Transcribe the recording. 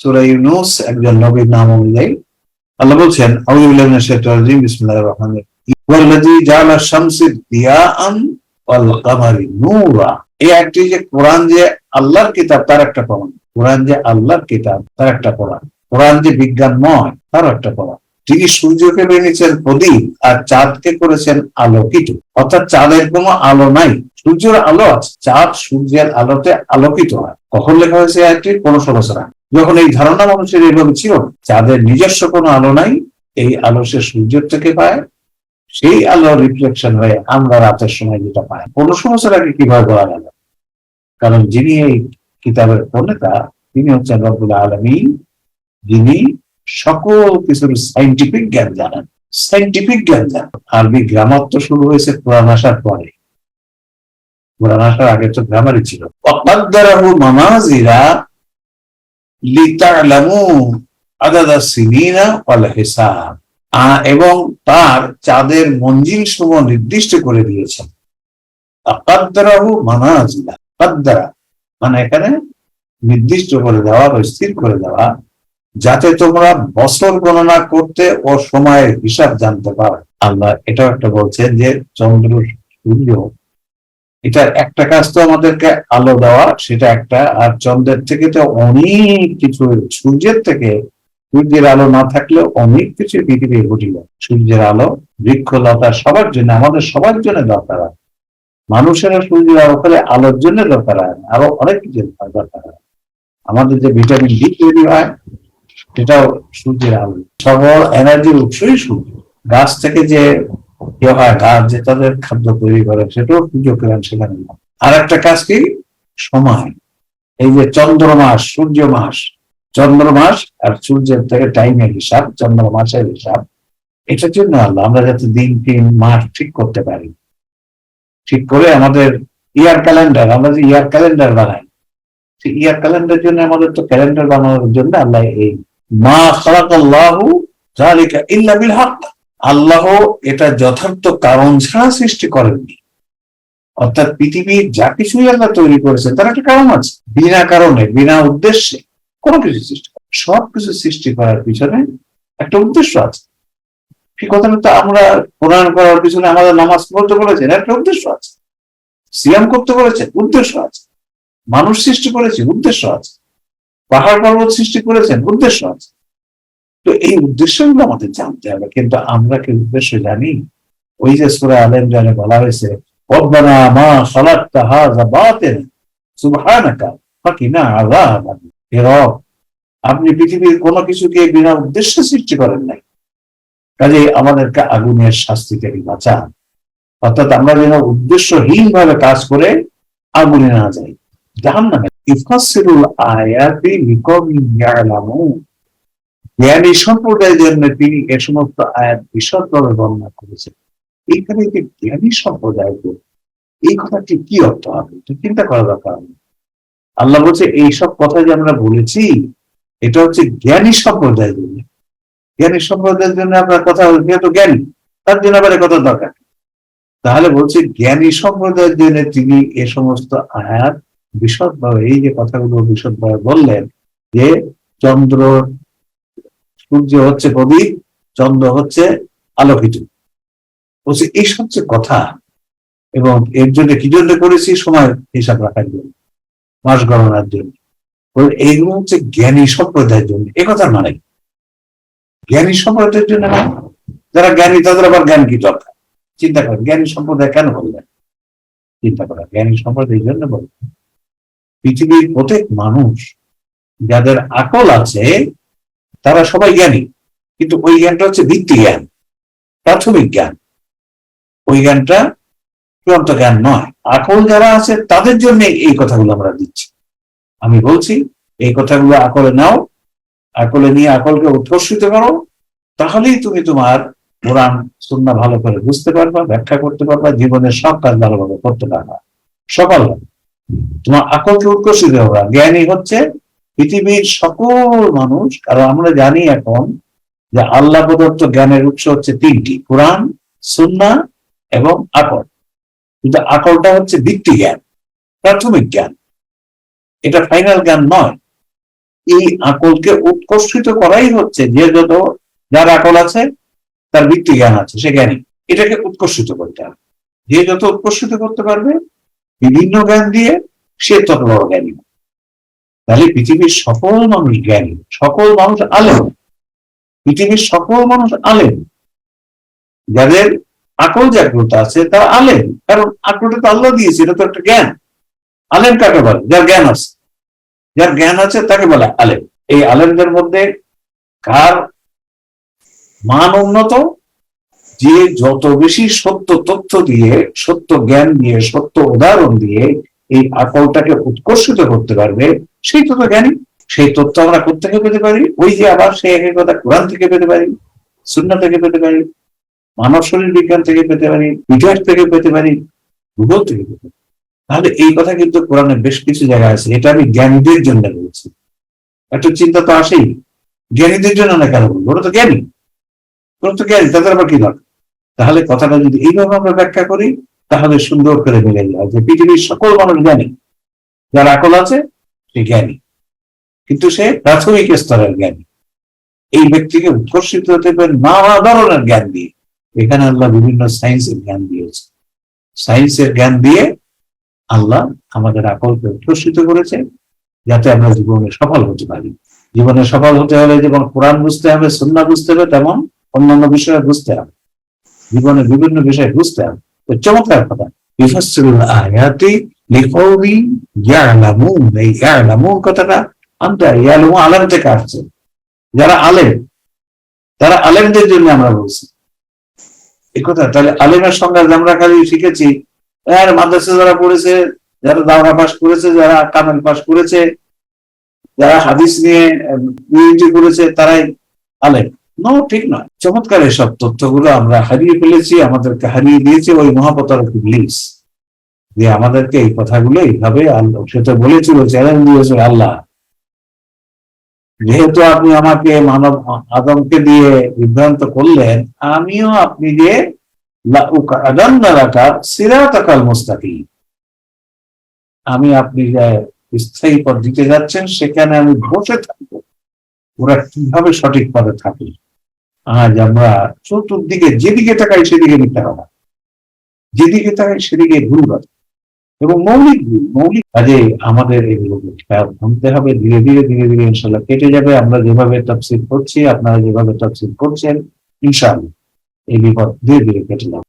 সুরা ইউনুস, একজন নবীর নাম অনুযায়ী। আল্লাহ বলছেন আউযুবিল্লাহি শাইতানির রাজিম, বিসমিল্লাহির রহমানির রহিম। ওয়াল্লাযী জাআলা দিয়াআন ওয়াল কামারি নূরা। এই একটি যে কোরআন যে আল্লাহর কিতাব, তার একটা প্রমাণ। কোরআন যে আল্লাহর কিতাব, তার একটা প্রমাণ। কোরআন যে বিজ্ঞান নয় তার একটা প্রমাণ। তিনি সূর্যকে বেরিয়েছেন প্রদীপ, আর চাঁদকে করেছেন আলোকিত অর্থাৎ চাঁদের কোনো আলো নাই, সূর্যের আলো আছে। চাঁদ সূর্যের আলোতে আলোকিত হয়। কখন লেখা হয়েছে একটি বছর আগে। যখন এই ধারণা মানুষের এইভাবে ছিল, যাদের নিজস্ব কোনো আলো নাই, এই আলো সে সূর্যের থেকে পায়, সেই আলো রিফ্লেকশন হয়ে আমরা রাতের সময় যেটা পাই। পনেরোশো বছর আগে কীভাবে বলা গেল? কারণ যিনি এই কিতাবের প্রণেতা, তিনি হচ্ছেন রব্বুল আলমী যিনি সকল কিছুর সাইন্টিফিক জ্ঞান জানেন। সাইন্টিফিক জ্ঞান জানেন। আরবি গ্রামার তো শুরু হয়েছে কোরআন আসার পরে। কোরআন আসার আগে তো গ্রামারই ছিল। মামাজিরা লিতালামু আদাদা সিনিনা ওয়াল হিসাব আহ, এবং তার চাঁদের মঞ্জিল সমূহ নির্দিষ্ট করে দিয়েছেন। মানে এখানে নির্দিষ্ট করে দেওয়া বা স্থির করে দেওয়া, যাতে তোমরা বছর গণনা করতে ও সময়ের হিসাব জানতে পারো। আল্লাহ এটাও একটা বলছেন যে চন্দ্র সূর্য এটার একটা কাজ তো আমাদেরকে আলো দেওয়া, সেটা একটা। আর চন্দ্রের থেকে তো অনেক কিছু, সূর্যের থেকে সূর্যের আলো না থাকলেও অনেক কিছু পৃথিবী ঘটিল। সূর্যের আলো, বৃক্ষলতা সবার জন্য, আমাদের সবার জন্য দরকার হয় মানুষেরা সূর্যের আলো ফলে আলোর জন্য দরকার হয় আরও অনেক কিছু দরকার হয়। আমাদের যে ভিটামিন ডি তৈরি হয়, সেটাও সূর্যের আলো। সবল এনার্জির উৎসই সূর্য। গাছ থেকে যে হয় যে তাদের খাদ্য তৈরি করে সেটাও সেখানে। আর একটা কাজ কি? সময়। এই যে চন্দ্র মাস, সূর্য মাস, চন্দ্র মাস আর সূর্যের থেকে টাইমের হিসাব, চন্দ্র মাসের হিসাব, এটার জন্য আল্লাহ আমরা যাতে দিন তিন মাস ঠিক করতে পারি। ঠিক করে আমাদের ইয়ার ক্যালেন্ডার আমরা যে ইয়ার ক্যালেন্ডার বানাই, সেই ইয়ার ক্যালেন্ডার জন্য আমাদের তো ক্যালেন্ডার বানানোর জন্য আল্লাহ এই মা খালাকাল্লাহু যালিকা ইল্লা বিল হক। আল্লাহ এটা যথার্থ কারণ ছাড়া সৃষ্টি করেননি। অর্থাৎ পৃথিবীর যা কিছুই আল্লাহ তৈরি করেছেন তার একটা কারণ আছে। বিনা কারণে, বিনা উদ্দেশ্যে কোনো কিছু সৃষ্টি করে সব কিছু সৃষ্টি করার পিছনে একটা উদ্দেশ্য আছে। সেই কথাটা তো আমরা কোরআন করার পিছনে আমাদের নামাজ পড়তে বলেছেন, একটা উদ্দেশ্য আছে। সিয়াম করতে বলেছে উদ্দেশ্য আছে। মানুষ সৃষ্টি করেছে, উদ্দেশ্য আছে। পাহাড় পর্বত সৃষ্টি করেছেন, উদ্দেশ্য আছে। তো এই উদ্দেশ্যগুলো আমাদের জানতে হবে, কিন্তু আমরা কি উদ্দেশ্য জানি? ওই যে সুরা আলেম জানে বলা হয়েছে মা সুবহানাকা হে রব আপনি পৃথিবীর কোনো কিছুকে বিনা উদ্দেশ্যে সৃষ্টি করেন নাই। কাজে আমাদেরকে আগুনের শাস্তি থেকে বাঁচান। অর্থাৎ আমরা যেন উদ্দেশ্যহীন ভাবে কাজ করে আগুনে না যাই। জাহান্নামে ইফাসিরুল আয়াতি লিকওমিন ইয়ালামুন। জ্ঞানী সম্প্রদায়ের জন্য তিনি এ সমস্ত আয়াত বিশদভাবে বর্ণনা করেছেন। এইখানে যে জ্ঞানী সম্প্রদায় এই কথাটি কি অর্থ হবে? চিন্তা করা দরকার। আল্লাহ বলছে এইসব কথা যে আমরা বলেছি, এটা হচ্ছে জ্ঞানী সম্প্রদায়ের জন্য। জ্ঞানী সম্প্রদায়ের জন্য আপনার কথা যেহেতু জ্ঞানী, তার জন্য আবার কথা দরকার তাহলে বলছে, জ্ঞানী সম্প্রদায়ের জন্য তিনি এ সমস্ত আয়াত বিশদভাবে, এই যে কথাগুলো বিশদভাবে বললেন, যে চন্দ্র সূর্য হচ্ছে প্রদীপ চন্দ্র হচ্ছে আলোকিত। বলছে, এই হচ্ছে কথা, এবং এর জন্য কি জন্য করেছি, সময় হিসাব রাখার জন্য, মাস গণনার জন্য। এইগুলো হচ্ছে জ্ঞানী সম্প্রদায়ের জন্য। এ কথা মানে জ্ঞানী সম্প্রদায়ের জন্য না যারা জ্ঞানী, তাদের আবার জ্ঞান কি দরকার? চিন্তা করেন, জ্ঞানী সম্প্রদায় কেন বললেন চিন্তা করা জ্ঞানী সম্প্রদায়ের জন্য বললেন পৃথিবীর প্রত্যেক মানুষ যাদের আকল আছে তারা সবাই জ্ঞানী, কিন্তু ওই জ্ঞানটা হচ্ছে ভিত্তি জ্ঞান, প্রাথমিক জ্ঞান। ওই জ্ঞানটা চূড়ান্ত জ্ঞান নয়। আকল যারা আছে, তাদের জন্য এই কথাগুলো আমরা দিচ্ছি। আমি বলছি, এই কথাগুলো আকলে নাও, আকলে নিয়ে আকলকে উৎকর্ষিত করো, তাহলেই তুমি তোমার কোরআন সুন্না ভালো করে বুঝতে পারবা, ব্যাখ্যা করতে পারবা, জীবনের সব কাজ ভালোভাবে করতে পারবা। সকাল তোমার আকলকে উৎকর্ষিত করা জ্ঞানী হচ্ছে পৃথিবীর সকল মানুষ, কারণ আমরা জানি এখন যে আল্লাহ প্রদত্ত জ্ঞানের উৎস হচ্ছে তিনটি, কোরআন সুন্না এবং আকল। কিন্তু আকলটা হচ্ছে ভিত্তি জ্ঞান, প্রাথমিক জ্ঞান। এটা ফাইনাল জ্ঞান নয়। এই আকলকে উৎকর্ষিত করাই হচ্ছে যে যত যার আকল আছে, তার বৃত্তি জ্ঞান আছে, সে জ্ঞানী। এটাকে উৎকর্ষিত করতে হবে। যে যত উৎকর্ষিত করতে পারবে, বিভিন্ন জ্ঞান দিয়ে সে তত বড় জ্ঞানী। তাহলে পৃথিবীর সকল মানুষ জ্ঞানী, সকল মানুষ আলেম, পৃথিবীর সকল মানুষ আলেম। যাদের আকল জাগ্রত আছে, তারা আলেম। কারণ আকলটা তো আল্লাহ দিয়েছে, এটা তো একটা জ্ঞান। আলেম কাকে বলে? যার জ্ঞান আছে। যার জ্ঞান আছে, তাকে বলে আলেম। এই আলেমদের মধ্যে কার মান উন্নত? যে যত বেশি সত্য তথ্য দিয়ে, সত্য জ্ঞান দিয়ে, সত্য উদাহরণ দিয়ে এই আকলটাকে উৎকর্ষিত করতে পারবে সেই তত জ্ঞানী সেই তথ্য আমরা কোথেকে পেতে পারি। ওই যে আবার সেই একই কথা কোরআন থেকে পেতে পারি শূন্য থেকে পেতে পারি, মানব শরীর বিজ্ঞান থেকে পেতে পারি, ইতিহাস থেকে পেতে পারি, ভূগোল থেকে পেতে পারি। তাহলে এই কথা কিন্তু কোরআনে বেশ কিছু জায়গায় আছে, এটা আমি জ্ঞানীদের জন্য বলছি। একটা চিন্তা তো আসেই। জ্ঞানীদের জন্য না কেন বলব? ওরা তো জ্ঞানী। ওরা তো জ্ঞানী, তাদের আবার কি দরকার? তাহলে কথাটা যদি এইভাবে আমরা ব্যাখ্যা করি, তাহলে সুন্দর করে মিলে যায় যে পৃথিবীর সকল মানুষ জ্ঞানী। যার আকল আছে জ্ঞানী। কিন্তু সে প্রাথমিক স্তরের জ্ঞানী। এই ব্যক্তিকে উৎকর্ষিত হতে পারে নানা ধরনের জ্ঞান দিয়ে। এখানে আল্লাহ বিভিন্ন সায়েন্সের জ্ঞান দিয়েছে। সায়েন্সের জ্ঞান দিয়ে আল্লাহ আমাদের আকলকে উৎকর্ষিত করেছে, যাতে আমরা জীবনে সফল হতে পারি। জীবনে সফল হতে হলে যেমন কোরআন বুঝতে হবে সুন্না বুঝতে হবে, তেমন অন্যান্য বিষয়ে বুঝতে হবে। জীবনে বিভিন্ন বিষয় বুঝতে হবে। চমৎকার কথা। ইফাসসিরুল আয়াতি লিকৌমি ইয়ালামুন, এই ইয়ালামুন কথাটা আমরা ইয়ালামু আলেম থেকে আসছে। যারা আলেম, তারা আলেমদের জন্য আমরা বলছি। এই কথা, তাহলে আলেমের সঙ্গে আমরা খালি শিখেছি, আর মাদ্রাসা যারা পড়েছে, যারা দাওরা পাস করেছে, যারা কামেল পাস করেছে, যারা হাদিস নিয়ে ইউনিটি করেছে, তারাই আলেম। নো ঠিক নয়। চমৎকার এসব তথ্যগুলো আমরা হারিয়ে ফেলেছি, আমাদেরকে হারিয়ে দিয়েছে ওই মহাপতার প্লিজ যে আমাদেরকে এই কথাগুলো এইভাবে আল্লাহ সেটা বলেছিল চ্যালেঞ্জ দিয়েছিল আল্লাহ। যেহেতু আপনি আমাকে মানব, আদমকে দিয়ে বিভ্রান্ত করলেন, আমিও আপনি যে মুস্তাকি আমি আপনি যে স্থায়ী পদ দিতে যাচ্ছেন, সেখানে আমি বসে থাকব। ওরা কীভাবে সঠিক পদে থাকে? আজ আমরা চতুর্দিকে যেদিকে তাকাই সেদিকে মিথ্যা কথা। যেদিকে তাকাই সেদিকে ভুল কথা। এবং মৌলিক ভুল, মৌলিক কাজে আমাদের এগুলোকে খেয়াল হবে। ধীরে ধীরে ধীরে ধীরে ইনশাল্লাহ কেটে যাবে। আমরা যেভাবে তফসিল করছি, আপনারা যেভাবে তফসিল করছেন ইনশাআল্লাহ এই বিপদ ধীরে ধীরে কেটে যাবে।